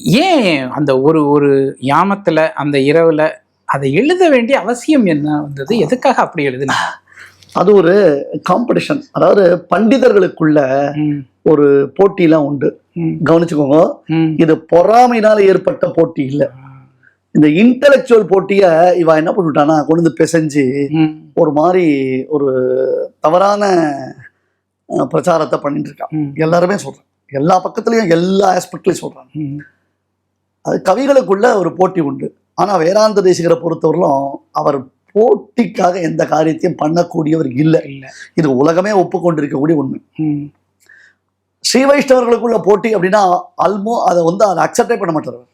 ஏன் அந்த ஒரு ஒரு யாமத்துல அந்த இரவுல அதை எழுத வேண்டிய அவசியம் என்ன வந்தது? எதுக்காக அப்படி எழுதுனா? அது ஒரு காம்படிஷன் அதாவது பண்டிதர்களுக்குள்ள ஒரு போட்டிலாம் உண்டு. கவனிச்சுக்கோங்க. இது பொறாமையினால ஏற்பட்ட போட்டி இல்ல. இந்த இன்டலெக்சுவல் போட்டிய இவ என்ன பண்ணிட்டானா கொண்டு வந்து பிசைஞ்சு ஒரு மாதிரி ஒரு தவறான பிரச்சாரத்தை பண்ணிட்டு இருக்கான். எல்லாருமே சொல்றேன். எல்லா பக்கத்துலயும் எல்லா ஆஸ்பெக்ட்லயும் சொல்றாங்க அது கவிகளுக்குள்ள ஒரு போட்டி உண்டு. ஆனா வேதாந்த தேசிகரை பொறுத்தவரையிலும் அவர் போட்டிக்காக எந்த காரியத்தையும் பண்ணக்கூடியவர் இல்லை. இல்ல. இது உலகமே ஒப்புக்கொண்டிருக்கக்கூடிய உண்மை. ஸ்ரீ வைஷ்ணவர்களுக்குள்ள போட்டி அப்படின்னா ஆல்மோ அதை வந்து அதை அக்செப்டே பண்ண மாட்டார்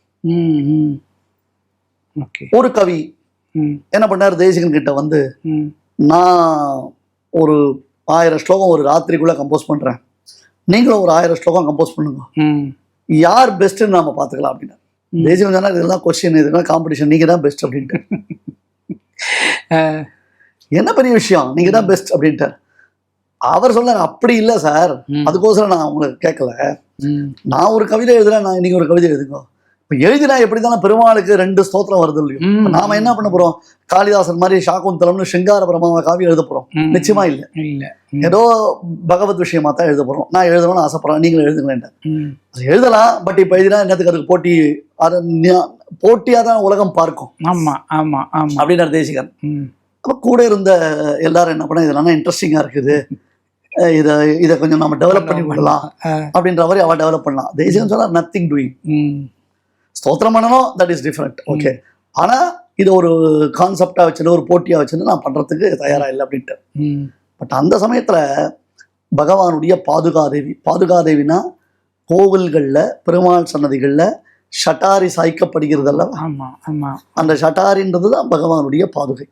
ஒரு கவி என்ன பண்ணார்? தேசிகன் கிட்ட வந்து நான் ஒரு ஆயிரம் ஸ்லோகம் ஒரு ராத்திரிக்குள்ள கம்போஸ் பண்றேன். நீங்களும் ஒரு ஆயிரம் ஸ்லோகம் கம்போஸ் பண்ணுங்க. யார் பெஸ்ட்னு நாம பாத்துக்கலாம் அப்படின்னா தேசிகன் சொன்னா இதெல்லாம் கொஸ்டின் இதெல்லாம் காம்படிஷன் நீங்க தான் பெஸ்ட் அப்படின்ட்டு. என்ன பெரிய விஷயம்? நீங்க தான் பெஸ்ட் அப்படின்ட்டு. அவர் சொன்னார் அப்படி இல்லை சார். அதுக்கோசரம் நான் உங்களுக்கு கேட்கல. நான் ஒரு கவிதை எழுதுறேன் நான் நீங்க ஒரு கவிதை எழுதுங்க. இப்போ எழுதினா எப்படி தானே பெருமாளுக்கு ரெண்டு ஸ்தோத்திரம் வருது இல்லையோ? நாம என்ன பண்ண போறோம்? காளிதாசன் மாதிரி சாகுந்தலம்னு சிங்கார பிரமாவை காவி எழுத போறோம். நிச்சயமா இல்ல. இல்ல. ஏதோ பகவத் விஷயமா தான் எழுத போறோம். நான் எழுதணும்னு ஆசைப்படுறேன் நீங்களும் எழுதுங்களேன். அது எழுதலாம் பட் இப்போ எழுதினா என்னத்துக்கு அதுக்கு போட்டி அது நியா- போட்டியா தான் உலகம் பார்க்கும். ஆமா ஆமா ஆமா. அப்படின்னாரு தேசிகன். அப்போ கூட இருந்த எல்லாரும் என்ன பண்ண இதெல்லாம் இன்ட்ரெஸ்டிங்கா இருக்குது. இதை இதை கொஞ்சம் நம்ம டெவலப் பண்ணி விடலாம். அப்படின்ற மாதிரி அவ டெவலப் பண்ணலாம். தேசிகன் சொன்னா நத்திங் டூயிங். ஸ்தோத்திரம் பண்ணணும் தட் இஸ் டிஃப்ரெண்ட் ஓகே ஆனா இது ஒரு கான்செப்டா வச்சுன்னு ஒரு போட்டியா வச்சுன்னு நான் பண்றதுக்கு தயாரா இல்லை அப்படின்ட்டு. பட் அந்த சமயத்துல பகவானுடைய பாதுகாதேவி பாதுகாதேவினா கோவில்கள்ல பெருமாள் சன்னதிகள்ல ஷட்டாரி சாய்க்கப்படுகிறது அல்லவா? ஆமா ஆமா. அந்த ஷட்டாரின்றது தான் பகவானுடைய பாதுகை.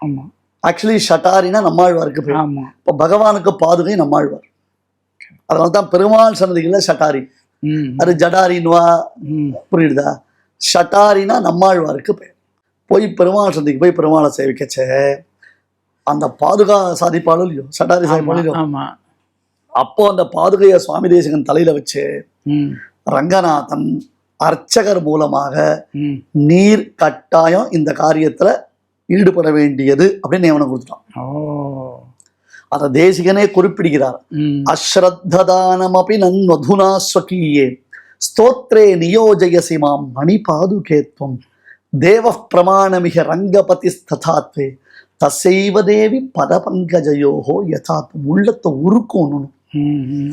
ஆமா. ஆக்சுவலி ஷட்டாரினா நம்மாழ்வாருக்கு பேர். ஆமா. இப்போ பகவானுக்கு பாதுகை நம்மாழ்வார். அதனால தான் பெருமாள் சன்னதிகள்ல ஷட்டாரி. அது ஜடாரின்வா ம். புரியுதா? ஷட்டாரினா நம்மாழ்வாருக்கு பேர். போய் பெருமாள் சந்தைக்கு போய் பெருமாளை சேவிக்கச்சே. அந்த பாதுகா சாதிப்பாலும் இல்லையோ? ஷட்டாரி சாதிப்பாலும் இல்லையோ? ஆமா. அப்போ அந்த பாதுகையை சுவாமி தேசிகன் தலையில வச்சு ம். ரங்கநாதன் அர்ச்சகர் மூலமாக. நீர் கட்டாயம் இந்த காரியத்துல ஈடுபட வேண்டியது அப்படின்னு நியமனம் கொடுத்துட்டான். அதை தேசிகனே குறிப்பிடுகிறார். ம். அஸ்ரத்ததானமபி நன்வதுனா ஸ்வகீயே. ஸ்தோத்ரே நியோஜயசி மாம் மணிபாதுகேத்வம் தேவ பிரமாணமிக ரங்கபதி ஸ்ததாத்வே தசைவ தேவி பதபங்கஜயோகோ யதாத்வம் உள்ளத்தை உருக்கணும்.